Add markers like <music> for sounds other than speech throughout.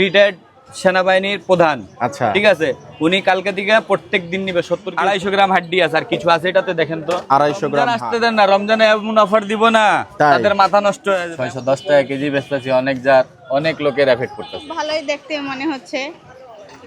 Retired সেনাবাহিনীর প্রধান। আচ্ছা। ঠিক আছে? উনি কালকে থেকে প্রত্যেক দিন নিবে সত্তর আড়াইশো গ্রাম হাড্ডি আছে আর কিছু আছে এটাতে দেখেন তো। আড়াইশো গ্রাম আসতে দেন না রমজানে এমন অফার দিব না। তাদের মাথা নষ্ট হয়ে যাবে। ছয়শো দশ টাকা কেজি বেচতেছি অনেক যার অনেক লোকের এফেক্ট করতেছে ভালোই দেখতে মনে হচ্ছে।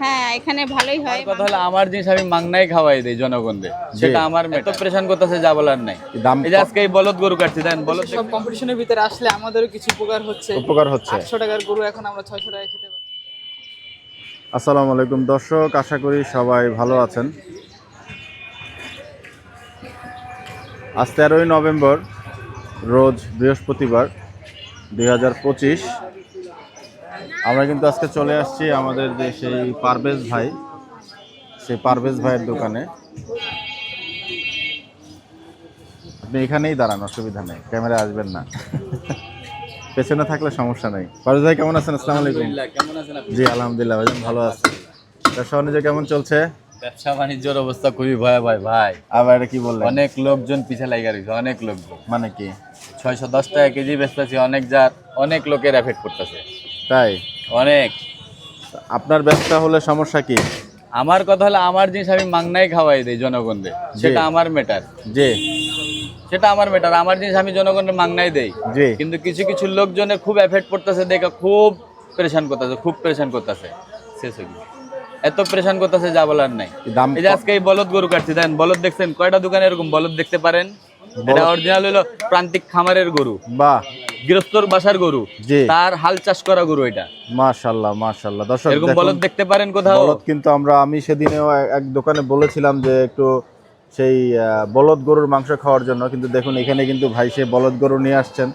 হ্যাঁ এখানে ভালোই হয়। কথা হলো আমার জিনিস আমি মাংনাই খাওয়াই দিই জনগণদের। সেটা আমার এত প্রেশান করতেছে যা বলার নাই। দাম এই যে আজকে এই বলদ গরু কাটছি দেন বলদ সব কম্পিটিশনের ভিতরে আসলে আমাদেরও কিছু উপকার হচ্ছে। উপকার হচ্ছে। আটশো টাকার গরু এখন আমরা ছয়শো টাকা খেতে পারি। আসসালামু আলাইকুম দর্শক, আশা করি সবাই ভালো আছেন। আজ তেরোই নভেম্বর, রোজ বৃহস্পতিবার দুই হাজার পঁচিশ। আমরা কিন্তু আজকে চলে আসছি আমাদের যে সেই পারভেজ ভাই, সেই পারভেজ ভাইয়ের দোকানে। আপনি এখানেই দাঁড়ান, অসুবিধা নেই ক্যামেরা আসবেন না। পেছনে থাকলে সমস্যা নেই। পারভেজ ভাই কেমন আছেন? আসসালামু আলাইকুম। কেমন আছেন আপনি? জি আলহামদুলিল্লাহ ভাইজান ভালো আছি। ব্যবসা বাণিজ্য কেমন চলছে? ব্যবসা বাণিজ্যের অবস্থা খুবই ভয়াবহ ভাই। আবার এটা কি বললেন? অনেক লোকজন পিছে লাগা রয়েছে অনেক লোকজন। মানে কি? ছয়শো দশ টাকা কেজি বেচতেছি অনেক যার অনেক লোকের এফেক্ট করতেছে। তাই? অনেক। আপনার ব্যবসা হলে সমস্যা কি? আমার কথা হলো আমার জিনিস আমি মাংনাই খাওয়াই দিই জনগণদের সেটা আমার মেটার জি। সেটা আমার মেটার আমার জিনিস আমি জনগণের মাংনাই দেই। কিন্তু কিছু কিছু লোকজনের খুব এফেক্ট করতেছে দেখে খুব প্রেশান করতেছে খুব প্রেশান করতেছে। শেষ হয়ে এত প্রেশান করতেছে যা বলার নাই। এই যে আজকে এই বলদ গরু কাটছি দেন বলদ দেখছেন কয়টা দোকানে এরকম বলদ দেখতে পারেন? এটা অরিজিনাল হলো প্রান্তিক খামারের গরু। বা গৃহস্থর বাসার গরু। তার হাল চাষ করা গরু এটা। মাশাল্লাহ মাশাল্লাহ। দর্শক এরকম বলদ দেখতে পারেন কোথাও। বলদ কিন্তু আমরা আমি সেদিনেও এক দোকানে বলেছিলাম যে একটু সেই বলদ গরুর মাংস খাওয়ার জন্য। কিন্তু দেখুন এখানে কিন্তু ভাই সে বলদ গরু নিয়ে আসছেন।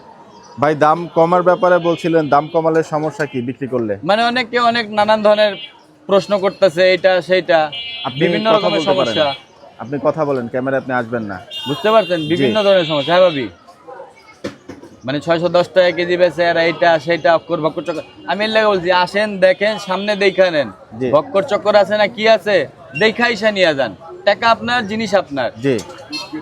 ভাই দাম কমার ব্যাপারে বলছিলেন দাম কমালে সমস্যা কি বিক্রি করলে? মানে অনেকে অনেক নানান ধরনের প্রশ্ন করতেছে এটা সেইটা। বিভিন্ন রকমের সমস্যা। আপনি কথা বলেন ক্যামেরা আপনি আসবেন না। বুঝতে পারছেন? বিভিন্ন ধরনের সমস্যা হ্যাঁ ভাবি? মানে ছয়শো দশ টাকা কেজি বেছে আর এইটা সেইটা অক্ষর ভক্কর চক্কর। আমি এর লাগে বলছি আসেন দেখেন সামনে দেখা নেন। ভক্কর চক্কর আছে না কি আছে দেখাই সে নিয়ে যান। টাকা আপনার জিনিস আপনার। জি।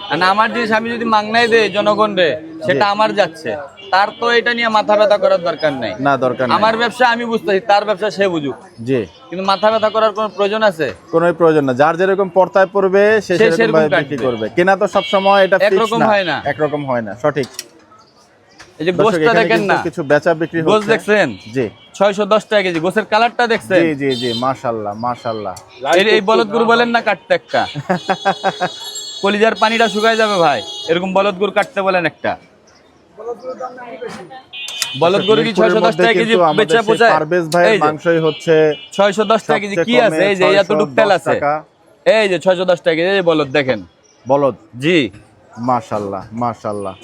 আর আমার জিনিস আমি যদি মাংনাই দেই জনগণ রে সেটা আমার যাচ্ছে। তার তো এটা নিয়ে মাথা ব্যথা করার দরকার নাই। না দরকার নেই। আমার ব্যবসা আমি বুঝতেছি তার ব্যবসা সে বুঝুক। জি। কিন্তু মাথা ব্যথা করার কোনো প্রয়োজন আছে? কোনো প্রয়োজন না। যার যেরকম পর্তায় পড়বে সে সেরকম। বিক্রি করবে। কেনা তো সব সময় এটা একরকম হয় না। একরকম হয় না। সঠিক। এই যে দর্শক, দেখেন না। কিছু বেচা বিক্রি গোস দেখছেন? জি। ছয়শো দশ টাকা কেজি। গোসের কালারটা দেখছেন? জি জি জি মাশাআল্লাহ মাশাআল্লাহ এই- এই বলদ গরু বলেন না কাটতে একটা। <laughs> কলিজার পানিটা শুকায় যাবে ভাই। এরকম বলদ গরু কাটতে বলেন একটা। বলদ গরু কি মিরপুরের ছয়শো দশ মধ্যে টাকা কেজি বেচা পোচায় পারভেজ ভাইয়ের মাংসই হচ্ছে ছয়শো দশ টাকা কেজি। কি আছে? এই যে এতটুক তেল আছে। এই যে ছয়শো দশ টাকা কেজি। এই বলদ দেখেন। বলদ। জি। মাশাআল্লাহ মাশাআল্লাহ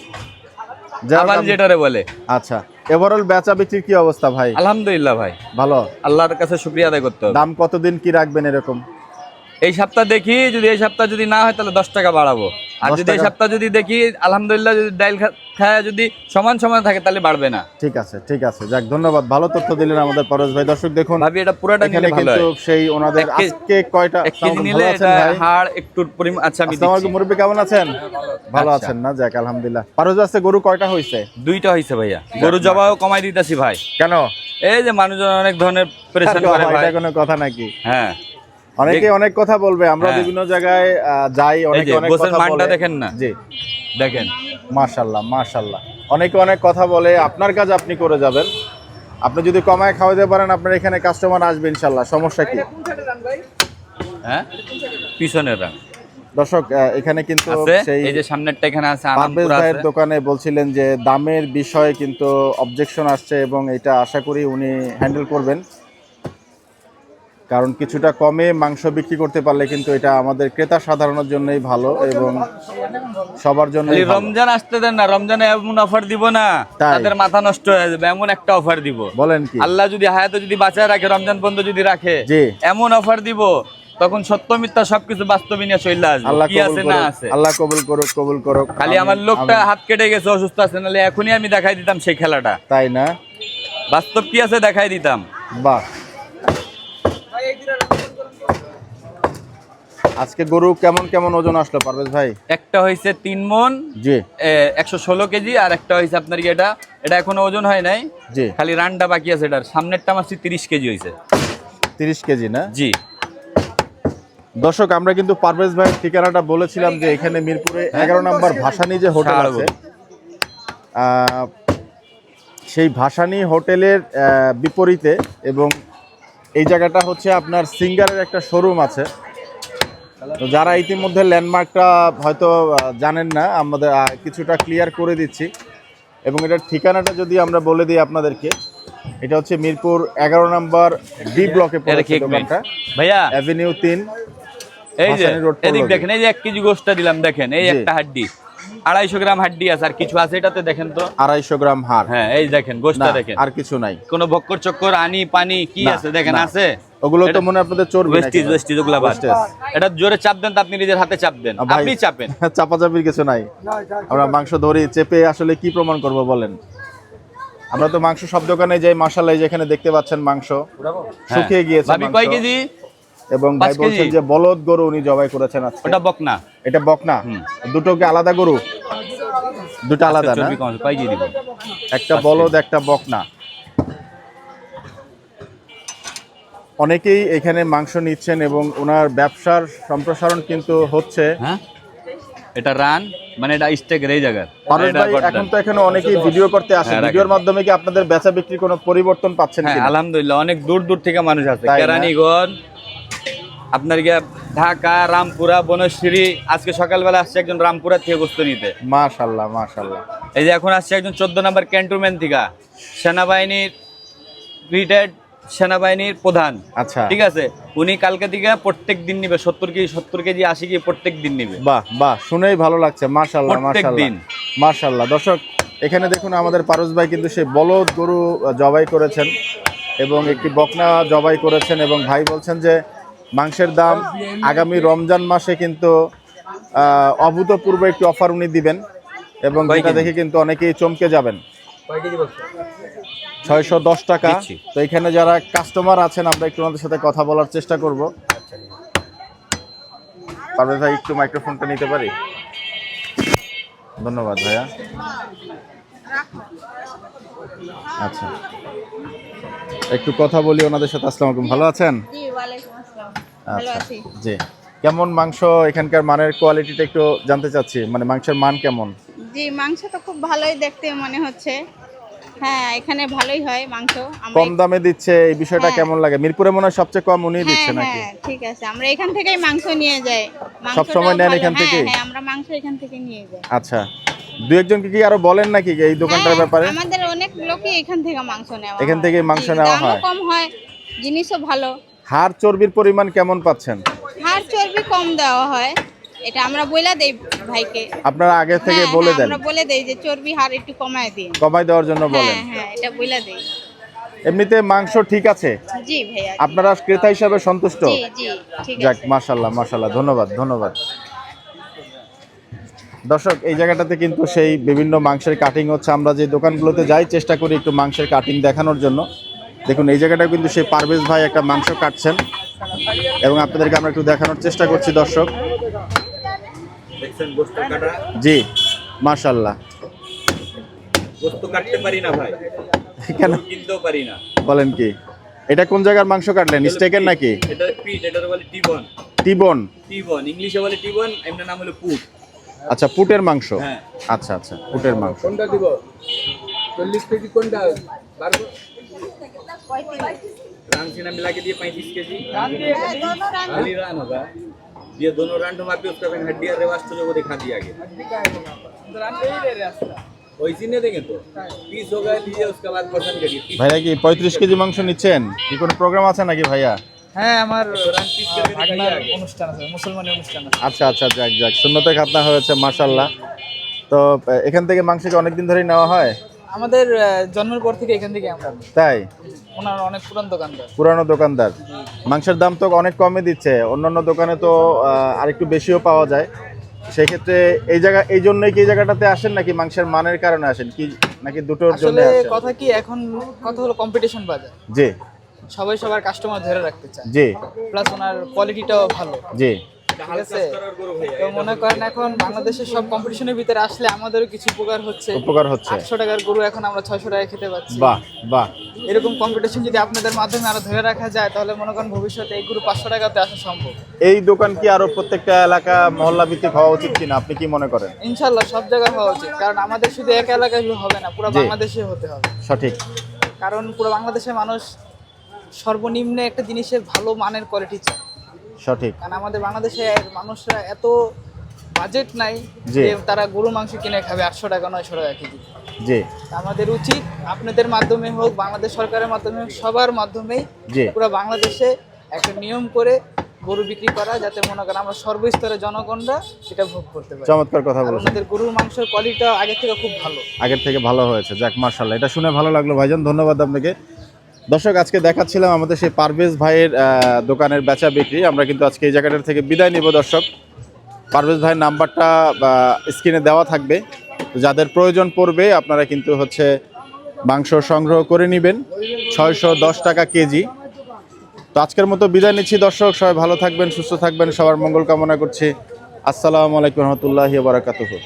আবার যেটারে বলে। আচ্ছা এভারঅল বেচা বিক্রির কি অবস্থা ভাই? আলহামদুলিল্লাহ ভাই। ভালো? আল্লাহর কাছে শুক্রিয়া আদায় করতে হবে। দাম কতদিন কি রাখবেন এরকম? এই সপ্তাহ দেখি যদি এই সপ্তাহ যদি না হয় তাহলে দশ টাকা বাড়াবো। আর যদি এই সপ্তাহ যদি দেখি আলহামদুলিল্লাহ যদি ডাইল খায় যদি সমান সমান থাকে তাহলে বাড়বে না। ঠিক আছে ঠিক আছে। যাক ধন্যবাদ। ভালো তথ্য দিলেন আমাদের পরশ ভাই। দর্শক দেখুন ভাবি এটা পুরোটা নিলে ভালো কিন্তু হয় সেই ওনাদের আজকে কয়টা এক কেজি নিলে এটা হাড় একটু পরিমাণ আচ্ছা আমি আসসালামু দিচ্ছি। আলাইকুম মুরব্বী কেমন আছেন? ভালো আচ্ছা। আছেন না? যাক আলহামদুলিল্লাহ। পারোজ আছে গরু কয়টা হয়েছে দুইটা হয়েছে ভাইয়া। গরু জবাও কমাই দিতেছি ভাই। কেন? এই যে মানুষজন অনেক ধরনের প্রেশান করে ভাই। এটা কোনো কথা নাকি? হ্যাঁ। অনেকে অনেক কথা বলবে আমরা হ্যাঁ। বিভিন্ন জায়গায় যাই অনেকে অনেক কথা বলে। দেখেন না। জি। দেখেন। মাশাল্লাহ মাশাল্লাহ অনেকে অনেক কথা বলে আপনার কাজ আপনি করে যাবেন। আপনি যদি কমায় খাওয়াতে পারেন আপনার এখানে কাস্টমার আসবে ইনশাল্লাহ সমস্যা কি? হ্যাঁ? পিছনের দর্শক এখানে কিন্তু সেই এই যে সামনেরটা এখানে আছে পারভেজ আনামপুর ভাইয়ের দোকানে বলছিলেন যে দামের বিষয়ে কিন্তু অবজেকশন আসছে এবং এটা আশা করি উনি হ্যান্ডেল করবেন। কারণ কিছুটা কমে মাংস বিক্রি করতে পারলে কিন্তু এটা আমাদের ক্রেতা সাধারণের জন্যই ভালো এবং সবার জন্য রমজান আসতে দেন না রমজানে এমন অফার দিব না তাদের মাথা নষ্ট হয়ে যাবে এমন একটা অফার দিব। বলেন কি? আল্লাহ যদি হায়াতে যদি বাঁচায় রাখে রমজান পর্যন্ত যদি রাখে জি। এমন অফার দিব তখন সত্য মিথ্যা সবকিছু বাস্তবে নিয়ে চলে আসবে। আল্লাহ কি আছে না আছে। আল্লাহ কবুল করুক কবুল করুক খালি আমার লোকটা হাত কেটে গেছে অসুস্থ আছে নাহলে এখনই আমি দেখাই দিতাম সেই খেলাটা। তাই না? বাস্তব কি আছে দেখাই দিতাম। বাহ। আজকে গরু কেমন কেমন ওজন আসলো পারভেজ ভাই? একটা হয়েছে তিন মন জি। একশো ষোলো কেজি আর একটা হয়েছে আপনার কি এটা? এটা এখনও ওজন হয় নাই জি। খালি রানটা বাকি আছে এটার। সামনেরটা মাসি তিরিশ কেজি হয়েছে তিরিশ কেজি না? জি। দর্শক আমরা কিন্তু পারভেজ ভাইয়ের ঠিকানাটা বলেছিলাম যে এখানে মিরপুরে এগারো নম্বর ভাসানি যে হোটেল আছে সেই ভাসানি হোটেলের বিপরীতে এবং এই জায়গাটা হচ্ছে আপনার সিঙ্গারের একটা শোরুম আছে। তো যারা ইতিমধ্যে ল্যান্ডমার্কটা হয়তো জানেন না আমাদের কিছুটা ক্লিয়ার করে দিচ্ছি। এবং এটার ঠিকানাটা যদি আমরা বলে দিই আপনাদেরকে এটা হচ্ছে মিরপুর এগারো নম্বর ডি ব্লকে পড়েছে দোকানটা ভাইয়া অ্যাভিনিউ তিন এই যে এদিক দেখেন এই যে এক কেজি গোষ্ঠটা দিলাম দেখেন এই। একটা হাড্ডি। আড়াইশো গ্রাম হাড্ডি আছে আর কিছু আছে এটাতে দেখেন তো। আড়াইশো গ্রাম হাড়। হ্যাঁ এই দেখেন গোষ্ঠটা না, দেখেন। আর কিছু নাই। কোন বক্কর চক্কর আনি পানি কি আছে দেখেন আছে? ওগুলো তো মনে আপনাদের চর্বি ওয়েস্টিজ ওয়েস্টিজ ওগুলা বাদ। এটা জোরে চাপ দেন আপনি নিজের হাতে চাপ দেন। আ, ভাই, আপনি চাপেন। <laughs> চাপাচাপির কিছু নাই। আমরা মাংস ধরি চেপে আসলে কি প্রমাণ করব বলেন? আমরা তো মাংস সব দোকানে যাই মাসালাই যেখানে দেখতে পাচ্ছেন মাংস। শুকিয়ে গিয়েছে হ্যাঁ। ভাবি কয় কেজি? এবং ভাই বলছেন যে বলদ গরু উনি জবাই করেছেন আজকে। ওটা বকনা। এটা বকনা। দুটো কি আলাদা গরু? দুটো আলাদা না? কয় কেজি দিব। একটা বলদ একটা বকনা। অনেকেই এখানে মাংস নিচ্ছেন এবং ওনার ব্যবসার সম্প্রসারণ কিন্তু হচ্ছে। হ্যাঁ? এটা রান মানে এটা জায়গার। পারস ভাই এখন তো এখানে অনেকেই ভিডিও করতে আসে হ্যাঁ, ভিডিওর মাধ্যমে কি আপনাদের বেচা বিক্রি কোনো পরিবর্তন পাচ্ছেন হ্যাঁ আলহামদুলিল্লাহ অনেক দূর দূর থেকে মানুষ আছে? কেরানীগঞ্জ আপনার গিয়া ঢাকা রামপুরা বনশ্রী আজকে সকালবেলা আসছে একজন রামপুরা থেকে গোস্ত নিতে। মাশাআল্লাহ মাশাআল্লাহ এই যে এখন আসছে একজন চোদ্দ নম্বর ক্যান্টনমেন্ট থেকে সেনাবাহিনীর রিটায়ার্ড সেনাবাহিনীর প্রধান। আচ্ছা। ঠিক আছে? উনি কালকে থেকে প্রত্যেক দিন নিবে সত্তর কেজি সত্তর কেজি আশি কেজি প্রত্যেক দিন নিবে। বাহ বাহ শুনেই ভালো লাগছে মাশাআল্লাহ দিন। মাশাআল্লাহ দর্শক এখানে দেখুন আমাদের পারস ভাই কিন্তু সেই বলদ গরু জবাই করেছেন এবং একটি বকনা জবাই করেছেন এবং ভাই বলছেন যে মাংসের দাম আগামী রমজান মাসে কিন্তু আহ, অভূতপূর্ব একটি অফার উনি দিবেন এবং যেটা দেখে কিন্তু অনেকেই চমকে যাবেন। ছয়শো দশ টাকা। তো এখানে যারা কাস্টমার আছেন আমরা একটু ওনাদের সাথে কথা বলার চেষ্টা করব। পারভেজ ভাই একটু মাইক্রোফোনটা নিতে পারি? ধন্যবাদ ভাইয়া। আচ্ছা। একটু কথা বলি ওনাদের সাথে। আসসালামু আলাইকুম। ভালো আছেন জি ওয়ালাইকুম আসসালাম ভালো আচ্ছা জি। কেমন মাংস এখানকার মানের কোয়ালিটিটা একটু জানতে চাচ্ছি? মানে মাংসের মান কেমন? জি মাংস তো খুব ভালোই দেখতে মনে হচ্ছে। হ্যাঁ এখানে ভালোই হয় মাংস। কম দামে দিচ্ছে এই বিষয়টা হ্যাঁ। কেমন লাগে? মিরপুরে মনে হয় সবচেয়ে কম উনি হ্যাঁ দিচ্ছে নাকি? হ্যাঁ ঠিক আছে। আমরা এখান থেকেই মাংস নিয়ে যাই। মাংসটাও সবসময় নেন এখান হ্যাঁ, থেকেই? হ্যাঁ আমরা মাংস এখান থেকে নিয়ে যাই। আচ্ছা। দু একজনকে কি আরও বলেন নাকি এই দোকানটার হ্যাঁ, ব্যাপারে? আমাদের অনেক লোকই এখান থেকে মাংস নেওয়া এখান হয়। থেকেই মাংস নেওয়া হয়। কম হয় জিনিসও ভালো। হাড় চর্বির পরিমাণ কেমন পাচ্ছেন? হাড় চর্বি কম দেওয়া হয়। এটা আমরা বলে দেই ভাইকে। আপনারা আগে থেকে হ্যাঁ, বলে হ্যাঁ, দেন। আমরা বলে দেই যে চর্বি হাড় একটু কমায় দিন। কমাই দেওয়ার জন্য হ্যাঁ বলেন। হ্যাঁ এটা বলে দেই। এমনিতে মাংস ঠিক আছে? জি ভাইয়া আপনারা ক্রেতা হিসাবে সন্তুষ্ট? জি জি ঠিক আছে। যাক আছে মাশাল্লাহ মাশাল্লাহ ধন্যবাদ ধন্যবাদ। দর্শক এই জায়গাটাতে কিন্তু সেই বিভিন্ন মাংসের কাটিং হচ্ছে। আমরা যে দোকানগুলোতে যাই চেষ্টা করি একটু মাংসের কাটিং দেখানোর জন্য। দেখুন এই জায়গাটা কিন্তু সেই পারভেজ ভাই একটা মাংস কাটছেন। এবং আপনাদেরকে আমরা একটু দেখানোর চেষ্টা করছি দর্শক। দেখছেন গোস্ত কাটা জি মাশাল্লাহ কেন? বলেন কি? এটা কোন জায়গার মাংস কাটলেন? স্টেকের নাকি? এটা পিট এটা বলে টিবন টিবন টিবন ইংলিশে বলে টিবন এমনি নাম হলো পুট। আচ্ছা পুটের মাংস? হ্যাঁ। আচ্ছা আচ্ছা পুটের মাংস। কোনটা দিব? চল্লিশ কেজি কোনটা? বারো रान सीना मिला के दिए पैंतीस के जी खाली रान होगा ये दोनों रान हम आपके उसका फिर हड्डी और रेवाज तो जो वो दिखा दिया गया वैसे नहीं देंगे तो पीस होगा लीजिए उसके बाद पसंद करिए पीस ভাইয়া কি পঁয়ত্রিশ কেজি মাংস নিচ্ছেন কি কোনো প্রোগ্রাম আছে নাকি ভাইয়া হ্যাঁ আমার রান পিস करके ভাগনার दिखाइए आगे। অনুষ্ঠান আছে মুসলমানের অনুষ্ঠান আছে আচ্ছা আচ্ছা যাক যাক শূন্যতে খাতনা হয়েছে মাশাল্লাহ তো আহ, এখান থেকে মাংস কি অনেকদিন ধরেই নেওয়া হয় আমাদের জন্মের পর থেকে এখান থেকে আমরা। তাই? ওনার অনেক পুরান দোকানদার। পুরানো দোকানদার। মাংসের দাম তো অনেক কমে দিচ্ছে। অন্যান্য দোকানে তো আরেকটু বেশিও পাওয়া যায়। সেক্ষেত্রে এই জায়গা এই জন্যই কি এই জায়গাটাতে আসেন নাকি মাংসের মানের কারণে আসেন? কি নাকি দুটোর জন্য আসলে আসেন? কথা কি এখন কথা হলো কম্পিটিশন বাজার। জি। সবাই সবার কাস্টমার ধরে রাখতে চায়। জি। প্লাস ওনার কোয়ালিটিটাও ভালো। জি। ঠিক আছে? তো মনে করেন এখন বাংলাদেশের সব কম্পিটিশনের ভিতরে আসলে আমাদেরও কিছু উপকার হচ্ছে। উপকার হচ্ছে। আটশো টাকার গরু এখন আমরা ছয়শো টাকায় খেতে পাচ্ছি। বাহ বাহ। এরকম কম্পিটিশন যদি আপনাদের মাধ্যমে আরও ধরে রাখা যায় তাহলে মনে করেন ভবিষ্যতে এই গরু পাঁচশো টাকাতে আসা সম্ভব। এই দোকান কি আরও প্রত্যেকটা এলাকা মহল্লা ভিত্তিক হওয়া উচিত কিনা? আপনি কি মনে করেন? ইনশাল্লাহ সব জায়গায় হওয়া উচিত। কারণ আমাদের শুধু এক এলাকায় হবে না পুরো বাংলাদেশে হতে হবে। সঠিক। কারণ পুরো বাংলাদেশের মানুষ সর্বনিম্ন একটা জিনিসের ভালো মানের কোয়ালিটি চায়। সঠিক। কারণ আমাদের বাংলাদেশে মানুষরা এত বাজেট নাই যে তারা গরু মাংস কিনে খাবে আটশো টাকা নয়শো টাকা কেজি। জি। আমাদের উচিত আপনাদের মাধ্যমে হোক বাংলাদেশ সরকারের মাধ্যমে হোক সবার মাধ্যমেই পুরো বাংলাদেশে একটা নিয়ম করে গরু বিক্রি করা যাতে মনে করেন আমরা সর্বস্তরের জনগণরা সেটা ভোগ করতে পারি। চমৎকার কথা বলেছেন। ওনাদের গরুর মাংসের কোয়ালিটিটা আগে থেকে খুব ভালো। আগের থেকে ভালো হয়েছে। যাক মার্শাল্লাহ এটা শুনে ভালো লাগল ভাইজান। ধন্যবাদ আপনাকে। দর্শক, আজকে দেখাচ্ছিলাম আমাদের সেই পারভেজ ভাইয়ের দোকানের বেচা বিক্রি। আমরা কিন্তু আজকে এই জায়গাটার থেকে বিদায় নিব দর্শক। পারভেজ ভাইয়ের নাম্বারটা স্ক্রিনে দেওয়া থাকবে। যাদের প্রয়োজন পড়বে, আপনারা কিন্তু হচ্ছে মাংস সংগ্রহ করে নেবেন। ছয়শো দশ টাকা কেজি। তো আজকের মতো বিদায় নিচ্ছি দর্শক। সবাই ভালো থাকবেন, সুস্থ থাকবেন। সবার মঙ্গল কামনা করছি। আসসালামু আলাইকুম রহমতুল্লাহি বারাকাতুহু।